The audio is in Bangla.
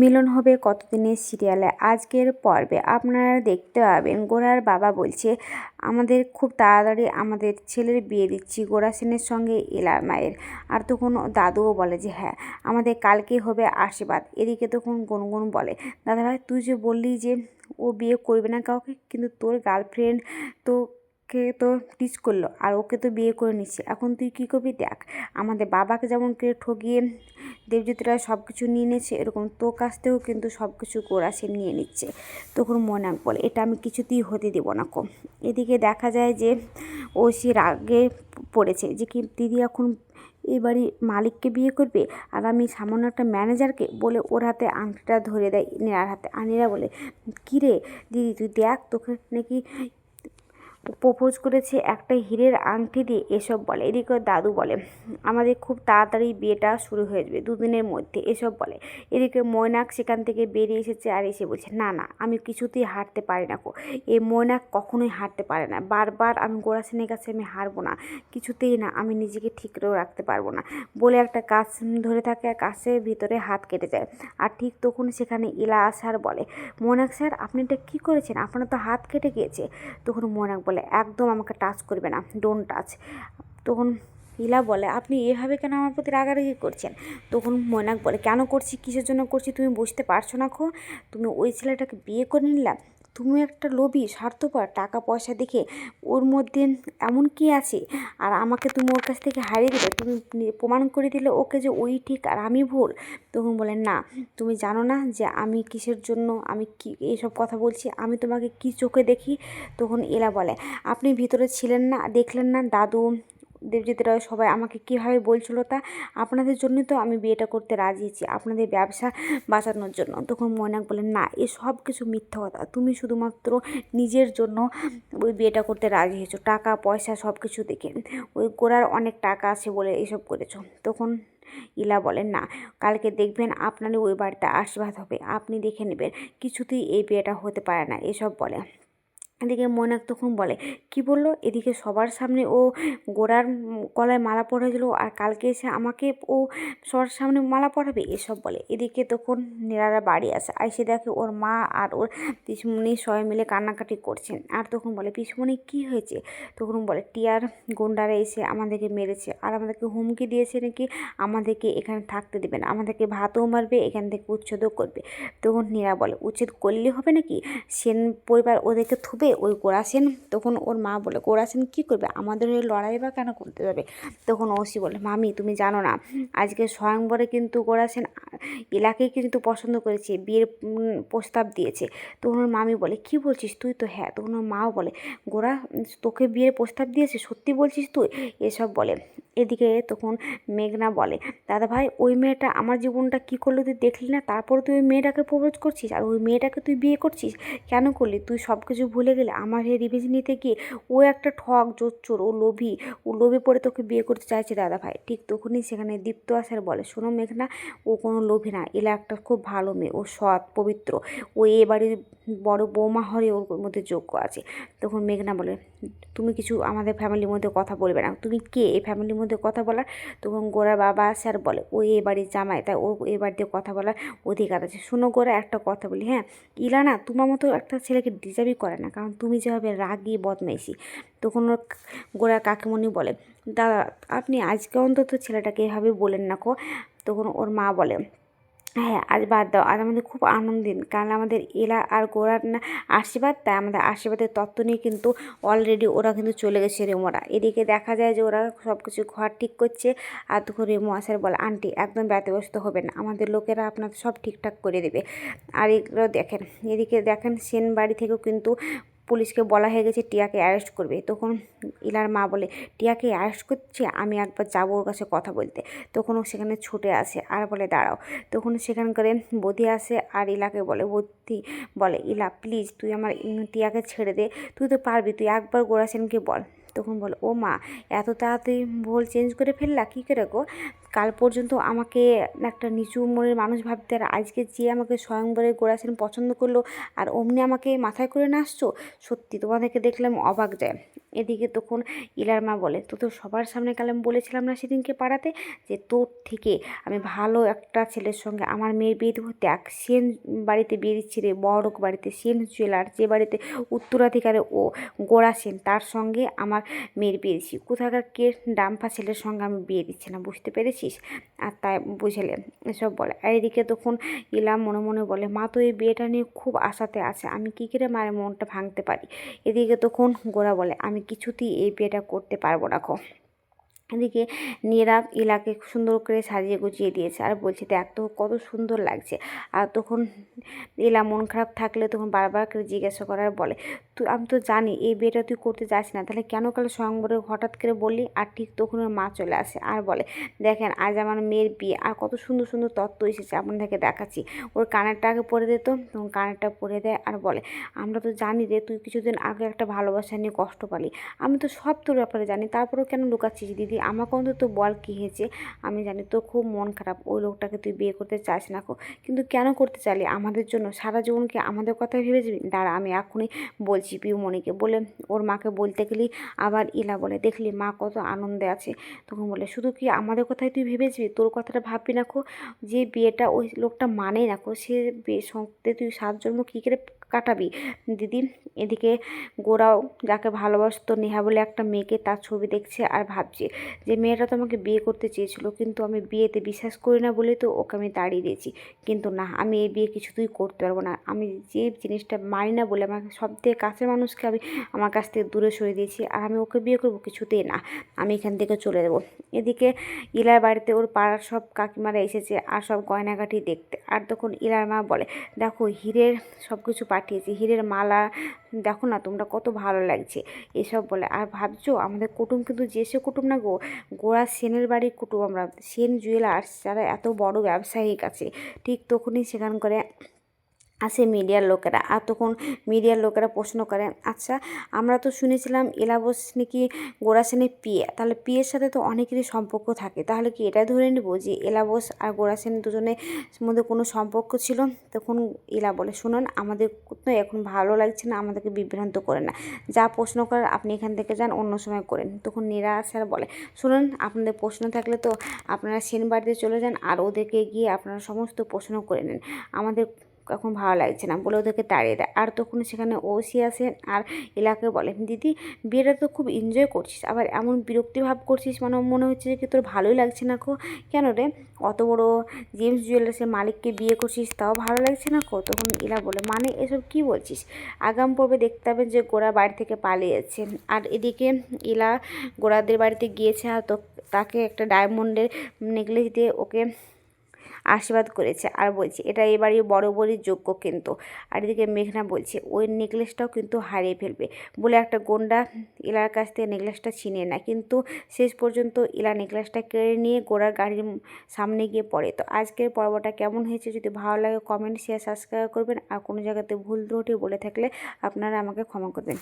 মিলন হবে কতদিনের সিরিয়ালে আজকের পর্বে আপনারা দেখতে পাবেন, গোরার বাবা বলছে, আমাদের খুব তাড়াতাড়ি আমাদের ছেলের বিয়ে দিচ্ছি। গোরা সেনের সঙ্গে এলার মায়ের। আর তখন দাদুও বলে যে হ্যাঁ আমাদের কালকে হবে আশীর্বাদ। এদিকে তখন গুনগুন বলে, দাদাভাই, তুই যে বললি যে ও বিয়ে করবে না কাউকে, কিন্তু তোর গার্লফ্রেন্ড তো কে তো টিচ করল আর ওকে তো বিয়ে করে নিচ্ছে। এখন তুই কী করবি দেখ, আমাদের বাবাকে যেমন করে ঠকিয়ে দেবজ্যোতিরা সব কিছু নিয়ে নিয়েছে, এরকম তোর কাছ থেকেও কিন্তু সব কিছু গোড়া সে নিয়ে নিচ্ছে। তখন মনাক বলে, এটা আমি কিছুতেই হতে দেবো না কো। এদিকে দেখা যায় যে ও সে রাগে পড়েছে যে কি দিদি এখন এই মালিককে বিয়ে করবে? আর আমি সামান্য একটা ম্যানেজারকে বলে ওর হাতে আংটিটা ধরে দেয় নীরার হাতে। আনিরা নীরা বলে, কিরে দিদি, তুই দেখ তোকে নাকি প্রপোজ করেছে একটা হীরের আংটি দিয়ে এসব বলে। এদিকে দাদু বলে, আমাদের খুব তাড়াতাড়ি বিয়েটা শুরু হয়ে যাবে, দুদিনের মধ্যে। এসব বলে। এদিকে ময়নাক সেখান থেকে বেরিয়ে এসেছে আর এসে বলছে, না না, আমি কিছুতেই হারতে পারি না কো এই ময়নাক কখনোই হারতে পারে না। বারবার আমি গোড়া সেনের কাছে আমি হারবো না। কিছুতেই না, আমি নিজেকে ঠিক করেও রাখতে পারব না। বলে একটা কাজ ধরে থাকে আর ভিতরে হাত কেটে যায়। আর ঠিক তখন সেখানে ইলা আসার বলে, মৈনাক স্যার, আপনি এটা কী করেছেন? আপনার তো হাত কেটে গিয়েছে। তখন মৈনাক বলে একদম আমাকে টাচ করবে না ডোন্ট টাচ তখন ইলা বলে, আপনি এভাবে কেন আমার প্রতি রাগারাগি করছেন? তখন মৈনাক বলে, কেন করছি? কিসের জন্য করছি? তুমি বুঝতে পারছ না খো তুমি ওই ছেলেটাকে বিয়ে করে নিলা তুমি একটা লোভী, স্বার্থপর টাকা পয়সা দেখে ওর মধ্যে এমন কি আছে? আর আমাকে তুমি ওর কাছ থেকে হারিয়ে দিলে, তুমি প্রমাণ করে দিলে ওকে যে ওই ঠিক আর আমি ভুল? তখন বলে, না, তুমি জানো না যে আমি কিসের জন্য, আমি কি এইসব কথা বলছি, আমি তোমাকে কি চোখে দেখি? তখন এলা বলে, আপনি ভিতরে ছিলেন না, দেখলেন না, দাদু দেবজিৎ রায় সবাই আমাকে কীভাবে বলছিল তা আপনাদের জন্যই তো আমি বিয়েটা করতে রাজি হয়েছি, আপনাদের ব্যবসা বাঁচানোর জন্য। তখন ময়নাক বলেন না, এ সব কিছু মিথ্যা কথা। তুমি শুধুমাত্র নিজের জন্য ওই বিয়েটা করতে রাজি হয়েছো। টাকা, পয়সা সব কিছু দেখে। ওই গোড়ার অনেক টাকা আছে বলে এসব করেছ। তখন ইলা বলেন, না, কালকে দেখবেন আপনারই ওই বাড়িতে আশীর্বাদ হবে। আপনি দেখে নেবেন। কিছুতেই এই বিয়েটা হতে পারে না। এসব বলে। এদিকে মৈনাক তখন বলে, কি বলল? এদিকে সবার সামনে ও গোড়ার গলায় মালা পরেছিল আর কালকে এসে আমাকে ও সবার সামনে মালা পরাবে? এসব বলে। এদিকে তখন নীরারা বাড়ি আসে। আইসে দেখে ওর মা আর ওর পিসমণি সবাই মিলে কান্নাকাটি করছেন। আর তখন বলে, পিসমণি, কি হয়েছে? তখন বলে, টিয়ার গুন্ডারা এসে আমাদেরকে মেরেছে আর আমাদেরকে হুমকি দিয়েছে নাকি? আমাদেরকে এখানে থাকতে দেবে না। আমাদেরকে ভাতও মারবে, এখান থেকে উচ্ছেদও করবে। তখন নীরা বলে, উচ্ছেদ করলে হবে নাকি? সেন পরিবার ওদেরকে থুবে? ওই গোড়া সেন তখন ওর মা বলে গোড়া সেন কী করবে? আমাদের হয়ে লড়াই বা কেন করতে যাবে? তখন ওসি বলে, মামি, তুমি জানো না, আজকে স্বয়ংবরে কিন্তু গোড়া সেন এলাকায় কিন্তু পছন্দ করেছে, বিয়ের প্রস্তাব দিয়েছে। তখন ওর মামি বলে, কি বলছিস তুই তো? হ্যাঁ। তখন ওর মাও বলে গোড়া তোকে বিয়ের প্রস্তাব দিয়েছে? সত্যি বলছিস তুই? এসব বলে। এদিকে তখন মেঘনা বলে, দাদা ভাই, ওই মেয়েটা আমার জীবনটা কী করল তুই দেখলি না? তারপরে তুই ওই মেয়েটাকে প্রপোজ করছিস? আর ওই মেয়েটাকে তুই বিয়ে করছিস? কেন করলি? তুই সব কিছু ভুলে গেলে আমার এই রিভেঞ্জ নিতে গিয়ে ও একটা ঠক জোচ্চোর, ও লোভী। ও লোভে পড়ে তোকে বিয়ে করতে চাইছে দাদা ভাই। ঠিক তখনই সেখানে দীপ্ত আসার বলে, শোনো মেঘনা, ও কোনো লোভী না। এলা একটা খুব ভালো মেয়ে। ও সৎ, পবিত্র। ও এ বাড়ির বড় বৌমা হরে ওর মধ্যে যোগ্য আছে। তখন মেঘনা বলে, তুমি কিছু আমাদের ফ্যামিলির মধ্যে কথা বলবে না। তুমি কে? এই ফ্যামিলির মধ্যে কথা বলার? তখন গোড়ার বাবা আসে আর বলে, ও এ বাড়ির জামাই, তাই ও এ বাড়িতে কথা বলার অধিকার আছে। শোনো গোড়া একটা কথা বলি হ্যাঁ? ইলা না তোমার মতো একটা ছেলেকে ডিজার্ভই করে না। কারণ তুমি যেভাবে রাগি, বদমাইশি, তখন ওর গোড়া কাকিমণি বলে, দাদা, আপনি আজকে অন্তত ছেলেটাকে এভাবে বলেন না কো। তখন ওর মা বলে হ্যাঁ আজ বাদ দাও। আর আমাদের খুব আনন্দিন। কারণ আমাদের এলা আর গোড়ার না আশীর্বাদ, তাই আমাদের আশীর্বাদের তত্ত্ব নিয়ে কিন্তু অলরেডি ওরা কিন্তু চলে গেছে রেমোরা। এদিকে দেখা যায় যে ওরা সব কিছু ঘর ঠিক করছে। আর তখন রেমো আসার বলে, আন্টি, একদম ব্যতিব্যস্ত হবে না। আমাদের লোকেরা আপনাদের সব ঠিকঠাক করে দেবে। আর এগুলো দেখেন, এদিকে দেখেন সেন বাড়ি থেকেও কিন্তু পুলিশকে বলা হয়ে গেছে টিয়াকে অ্যারেস্ট করবে। তখন ইলার মা বলে, টিয়াকে অ্যারেস্ট করছে, আমি একবার যাব ওর কাছে কথা বলতে। তখন ও সেখানে ছুটে আসে আর বলে, দাঁড়াও। তখন সেখানকারে বদি আসে আর ইলাকে বলে, বদি, বলে, ইলা প্লিজ তুই আমার টিয়াকে ছেড়ে দে। তুই তো পারবি, তুই একবার গোড়া সেনকে বল। তখন বলে, ও মা, এত তাড়াতাড়ি ভোল চেঞ্জ করে ফেললা? কী করে গো? কাল পর্যন্ত আমাকে একটা নিচু মনের মানুষ ভাবতে আর আজকে যে আমাকে স্বয়ংবরে গোড়াছেন পছন্দ করল আর অমনি আমাকে মাথায় করে না আসছো সত্যি তোমাদেরকে দেখলাম অবাক যায় এদিকে তখন ইলার মা বলে তো তো সবার সামনে কালে আমি বলেছিলাম না সেদিনকে পাড়াতে যে তোর থেকে আমি ভালো একটা ছেলের সঙ্গে আমার মেয়ের বিয়ে দেবো। দেখ, সেন বাড়িতে বিয়ে দিচ্ছি রে, বড় বাড়িতে, সেন জুয়েলার যে বাড়িতে উত্তরাধিকারে ও গোড়া সেন, তার সঙ্গে আমার মেয়ের বিয়ে দিচ্ছি। কোথাকার কে ডাম্পা ছেলের সঙ্গে আমি বিয়ে দিচ্ছি না, বুঝতে পেরেছিস? আর তাই বুঝলে, এসব বলে। আর এদিকে তখন ইলাম মনে মনে বলে, মা তো এই বিয়েটা নিয়ে খুব আশাতে আছে, আমি কী করে মায়ের মনটা ভাঙতে পারি? এদিকে তখন গোরা বলে, আমি কিছুতেই এই বিয়েটা করতে পারব না খো এদিকে নীরব ইলাকে সুন্দর করে সাজিয়ে গুছিয়ে দিয়েছে আর বলছে, দেখ তো কত সুন্দর লাগছে। আর তখন ইলা মন খারাপ থাকলে তখন বারবার করে জিজ্ঞাসা করার বলে, তুই, আমি তো জানি এই বিয়েটা তুই করতে যাস না, তাহলে কেন কাল স্বয়ংবরে হঠাৎ করে বললি? আর ঠিক তখন ওর মা চলে আসে আর বলে, দেখেন, আজ আমার মেয়ের বিয়ে, আর কত সুন্দর সুন্দর তত্ত্ব এসেছে আপনাদেরকে দেখাচ্ছি। ওর কানেরটা আগে পরে দিত তখন কানেরটা পরে দেয় আর বলে, আমরা তো জানি রে, তুই কিছুদিন আগে একটা ভালোবাসা নিয়ে কষ্ট পালি। আমি তো সব তোর ব্যাপারে জানি, তারপরেও কেন লুকাচ্ছিস দিদি? আমাকে অন্তত বল কী হয়েছে? আমি জানি তোর খুব মন খারাপ। ওই লোকটাকে তুই বিয়ে করতে চাস না কো কিন্তু কেন করতে চাইলি আমাদের জন্য? সারা জীবনকে আমাদের কথাই ভেবে যাবি? দাঁড়া, আমি এখনই বলছি পিউমণিকে বলে ওর মাকে বলতে গেলি আবার ইলা বলে, দেখলি মা কত আনন্দে আছে? তখন বলে, শুধু কি আমাদের কথাই তুই ভেবে যাবি? তোর কথাটা ভাববি না কো যে বিয়েটা ওই লোকটা মানে না কো সে বিয়ে তুই সাত জন্ম কী করে কাটাবি। দিদি, এদিকে গোরাও যাকে ভালোবাসতো নেহা বলে একটা মেয়েকে তার ছবি দেখছে আর ভাবছে যে মেয়েটা তো আমাকে বিয়ে করতে চেয়েছিল, কিন্তু আমি বিয়েতে বিশ্বাস করি না বলেই তো ওকে আমি তাড়িয়ে দিয়েছি। কিন্তু না, আমি এই বিয়ে কিছুতেই করতে পারব না। আমি যে জিনিসটা মানি না বলে আমার সব থেকে কাছের মানুষকে আমি আমার কাছ থেকে দূরে সরে দিয়েছি আর আমি ওকে বিয়ে করব কিছুতেই না। আমি এখান থেকে চলে যাব। এদিকে ইলার বাড়িতে ওর পাড়ার সব কাকিমারা এসেছে আর সব গয়নাগাটি দেখতে। আর তখন ইলার মা বলে, দেখো, হীরের সব কিছু পাঠিয়েছি হীরের মালা, দেখো না তোমরা কত ভালো লাগছে। এসব বলে, আর ভাবছ আমাদের কুটুম কিন্তু যে সে কুটুম না গো, গোড়া সেনের বাড়ির কুটুম আমরা, সেন জুয়েলার্স যারা এত বড় ব্যবসায়িক আছে ঠিক তখনই সেখান করে আসে মিডিয়ার লোকেরা। আর তখন মিডিয়ার লোকেরা প্রশ্ন করে আচ্ছা আমরা তো শুনেছিলাম এলাবস নাকি গোরাসেনের পিয়ে। তাহলে পিয়ের সাথে তো অনেকেরই সম্পর্ক থাকে। তাহলে কি এটা ধরে নেব যে এলাবস আর গোরাসেন দুজনের মধ্যে কোনো সম্পর্ক ছিল? তখন এলা বলে, শুনুন, আমাদের তো এখন ভালো লাগছে না, আমাদেরকে বিভ্রান্ত করে না। যা প্রশ্ন করার আপনি এখান থেকে যান, অন্য সময় করেন। তখন নিরাশ আর বলে, শুনুন, আপনাদের প্রশ্ন থাকলে তো আপনারা সেন বাড়িতে চলে যান, আর ওদেরকে গিয়ে আপনারা সমস্ত প্রশ্ন করে নেন। আমাদের এখন ভালো লাগছে না বলে ওদেরকে তাড়িয়ে দেয়। আর তখন সেখানে ওসি আসে আর এলাকে বলে, দিদি, বিয়েটা তো খুব এনজয় করছিস, আবার এমন বিরক্তি ভাব করছিস মানে মনে হচ্ছে যে তোর ভালোই লাগছে না কো। কেন রে? অত বড় জেমস জুয়েলার্সের মালিককে বিয়ে করছিস, তাও ভালো লাগছে না কো? তখন ইলা বলে মানে এসব কি বলছিস? আগাম পর্বে দেখতে পাবেন যে গোড়া বাড়ি থেকে পালিয়ে যাচ্ছে আর এদিকে ইলা গোড়াদের বাড়িতে গিয়েছে আর তো, তাকে একটা ডায়মন্ডের নেকলেস দিয়ে ওকে আশীর্বাদ করেছে। আর বলছে, এটা এবারই বড় বড়ই যোগ্য কিন্তু। আর এদিকে মেঘনা বলছে, ওই নেকলেসটাও কিন্তু হারিয়ে ফেলবে। বলে একটা গোন্ডা ইলার কাছ থেকে নেকলেসটা ছিনিয়ে নেয়। কিন্তু শেষ পর্যন্ত ইলা নেকলেসটা কেড়ে নিয়ে গোড়ার গাড়ির সামনে গিয়ে পড়ে। তো আজকের পর্বটা কেমন হয়েছে যদি ভালো লাগে কমেন্ট শেয়ার সাবস্ক্রাইব করবেন। আর কোনো জায়গাতে ভুল ত্রুটি বলে থাকলে আপনারা আমাকে ক্ষমা করবেন।